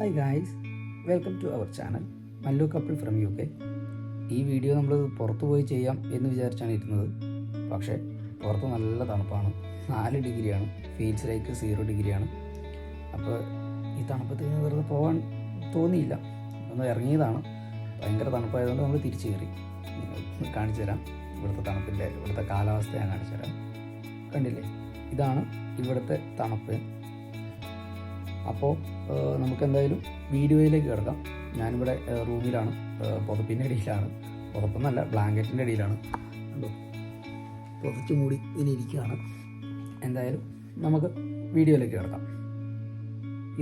Hi guys welcome to our channel Mallu couple from U K ഈ video നമ്മൾ പുറത്തു പോയി ചെയ്യാം എന്ന് വിചാരിച്ചാണ് ഇരുന്നത്. പക്ഷേ പുറത്ത് നല്ല തണുപ്പാണ്. നാല് ഡിഗ്രിയാണ്. ഫീൽസ് ലൈക്ക് സീറോ ഡിഗ്രിയാണ്. അപ്പോൾ ഈ തണുപ്പത്തിൽ നിന്ന് വെറുതെ പോകാൻ തോന്നിയില്ല. ഒന്ന് ഇറങ്ങിയതാണ്. ഭയങ്കര തണുപ്പായതുകൊണ്ട് നമ്മൾ തിരിച്ചു കയറി. കാണിച്ചു തരാം. ഇവിടുത്തെ തണുപ്പിന്റെ ഇവിടുത്തെ കാലാവസ്ഥ ഞാൻ കാണിച്ചു തരാം. കണ്ടില്ലേ? ഇതാണ് ഇവിടുത്തെ തണുപ്പ്. അപ്പോൾ നമുക്ക് എന്തായാലും വീഡിയോയിലേക്ക് കിടക്കാം. ഞാനിവിടെ റൂമിലാണ്. പുതപ്പിന്റെ ഇടയിലാണ്. പുതപ്പെന്നല്ല ബ്ലാങ്കറ്റിന്റെ ഇടയിലാണ്. കണ്ടോ? പുതച്ചു മൂടി ഇനി ഇരിക്കുകയാണ്. എന്തായാലും നമുക്ക് വീഡിയോയിലേക്ക് കിടക്കാം.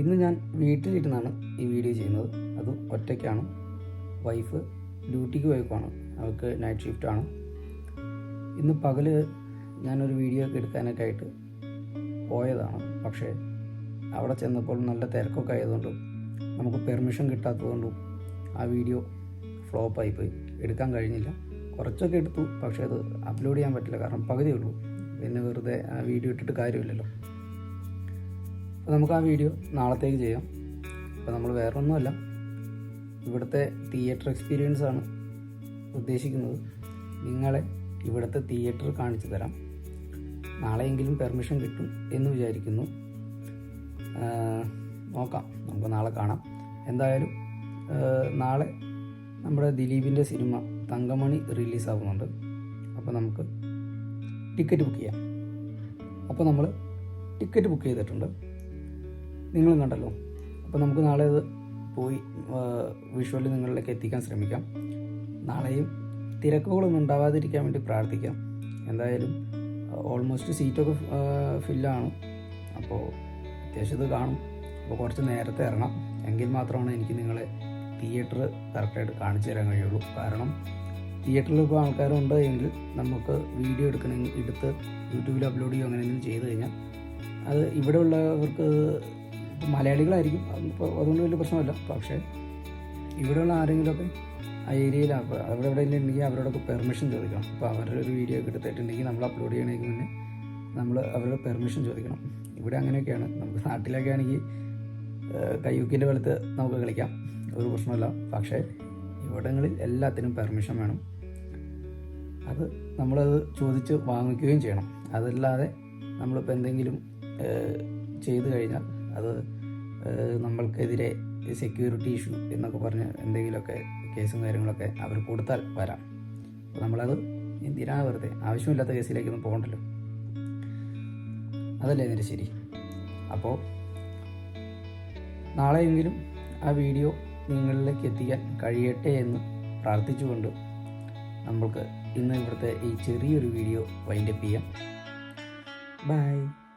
ഇന്ന് ഞാൻ വീട്ടിലിരുന്നാണ് ഈ വീഡിയോ ചെയ്യുന്നത്. അതും ഒറ്റയ്ക്കാണ്. വൈഫ് ഡ്യൂട്ടിക്ക് പോയേക്കുവാണ്. അവൾക്ക് നൈറ്റ് ഷിഫ്റ്റാണ് ഇന്ന് പകൽ ഞാനൊരു വീഡിയോ ഒക്കെ എടുക്കാനൊക്കെ ആയിട്ട് പോയതാണ്. പക്ഷേ അവിടെ ചെന്നപ്പോൾ നല്ല തിരക്കൊക്കെ ആയതുകൊണ്ട് നമുക്ക് പെർമിഷൻ കിട്ടാത്തതുകൊണ്ടും ആ വീഡിയോ ഫ്ലോപ്പായി പോയി. എടുക്കാൻ കഴിഞ്ഞില്ല. കുറച്ചൊക്കെ എടുത്തു പക്ഷേ അത് അപ്ലോഡ് ചെയ്യാൻ പറ്റില്ല. കാരണം പകുതിയേ ഉള്ളൂ. പിന്നെ വെറുതെ ആ വീഡിയോ ഇട്ടിട്ട് കാര്യമില്ലല്ലോ. അപ്പോൾ നമുക്ക് ആ വീഡിയോ നാളത്തേക്ക് ചെയ്യാം. അപ്പോൾ നമ്മൾ വേറൊന്നുമല്ല. ഇവിടുത്തെ തിയേറ്റർ എക്സ്പീരിയൻസ് ആണ് ഉദ്ദേശിക്കുന്നത്. നിങ്ങളെ ഇവിടുത്തെ തിയേറ്റർ കാണിച്ചു തരാം. നാളെയെങ്കിലും പെർമിഷൻ കിട്ടും എന്ന് വിചാരിക്കുന്നു. നോക്കാം. നമുക്ക് നാളെ കാണാം. എന്തായാലും നാളെ നമ്മുടെ ദിലീപിന്റെ സിനിമ തങ്കമണി റിലീസാവുന്നുണ്ട്. അപ്പോൾ നമുക്ക് ടിക്കറ്റ് ബുക്ക് ചെയ്യാം. അപ്പോൾ നമ്മൾ ടിക്കറ്റ് ബുക്ക് ചെയ്തിട്ടുണ്ട്. നിങ്ങളും കണ്ടല്ലോ. അപ്പോൾ നമുക്ക് നാളെ അത് പോയി വിഷ്വലി നിങ്ങളിലേക്ക് എത്തിക്കാൻ ശ്രമിക്കാം. നാളെയും തിരക്കുകളൊന്നും ഉണ്ടാവാതിരിക്കാൻ വേണ്ടി പ്രാർത്ഥിക്കാം. എന്തായാലും ഓൾമോസ്റ്റ് സീറ്റൊക്കെ ഫില്ലാണ് അപ്പോൾ അത്യാവശ്യം ഇത് കാണും. അപ്പോൾ കുറച്ച് നേരത്തെ ഇറങ്ങാം. എങ്കിൽ മാത്രമാണ് എനിക്ക് നിങ്ങളെ തിയേറ്റർ കറക്റ്റായിട്ട് കാണിച്ചു തരാൻ കഴിയുള്ളൂ. കാരണം തിയേറ്ററിൽ ഇപ്പോൾ ആൾക്കാരുണ്ട് എങ്കിൽ നമുക്ക് വീഡിയോ എടുക്കണമെങ്കിൽ എടുത്ത് യൂട്യൂബിൽ അപ്ലോഡ് ചെയ്യുക അങ്ങനെ എന്തെങ്കിലും ചെയ്ത് കഴിഞ്ഞാൽ അത് ഇവിടെ ഉള്ളവർക്ക് മലയാളികളായിരിക്കും. അപ്പോൾ അതുകൊണ്ട് വലിയ പ്രശ്നമല്ല. പക്ഷേ ഇവിടെയുള്ള ആരെങ്കിലുമൊക്കെ ആ ഏരിയയിൽ അവിടെ എവിടെ ഉണ്ടെങ്കിൽ അവരോടൊക്കെ പെർമിഷൻ ചോദിക്കണം. അപ്പോൾ അവരുടെ ഒരു വീഡിയോ ഒക്കെ എടുത്തിട്ടുണ്ടെങ്കിൽ നമ്മൾ അപ്ലോഡ് ചെയ്യണമെങ്കിൽ മുന്നേ നമ്മൾ അവരുടെ പെർമിഷൻ ചോദിക്കണം. ഇവിടെ അങ്ങനെയൊക്കെയാണ്. നമുക്ക് നാട്ടിലൊക്കെ ആണെങ്കിൽ കയ്യൂക്കിന്റെ വെളുത്ത് നമുക്ക് കളിക്കാം. ഒരു പ്രശ്നമല്ല പക്ഷേ ഇവിടങ്ങളിൽ എല്ലാത്തിനും പെർമിഷൻ വേണം. അത് നമ്മളത് ചോദിച്ച് വാങ്ങിക്കുകയും ചെയ്യണം. അതല്ലാതെ നമ്മളിപ്പോൾ എന്തെങ്കിലും ചെയ്തു കഴിഞ്ഞാൽ അത് നമ്മൾക്കെതിരെ സെക്യൂരിറ്റി ഇഷ്യൂ എന്നൊക്കെ പറഞ്ഞ് എന്തെങ്കിലുമൊക്കെ കേസും കാര്യങ്ങളൊക്കെ അവർ കൊടുത്താൽ വരാം. അപ്പോൾ നമ്മളത് എന്തിനാ വെറുതെ? ആവശ്യമില്ലാത്ത കേസിലേക്കൊന്നും പോകണ്ടല്ലോ. അതല്ലേ ഇതിന്റെ ശരി? അപ്പോൾ നാളെയെങ്കിലും ആ വീഡിയോ നിങ്ങളിലേക്ക് എത്തിക്കാൻ കഴിയട്ടെ എന്ന് പ്രാർത്ഥിച്ചുകൊണ്ട് നമ്മൾക്ക് ഇന്ന് ഇവിടുത്തെ ഈ ചെറിയൊരു വീഡിയോ വൈൻഡപ്പ് ചെയ്യാം. ബൈ.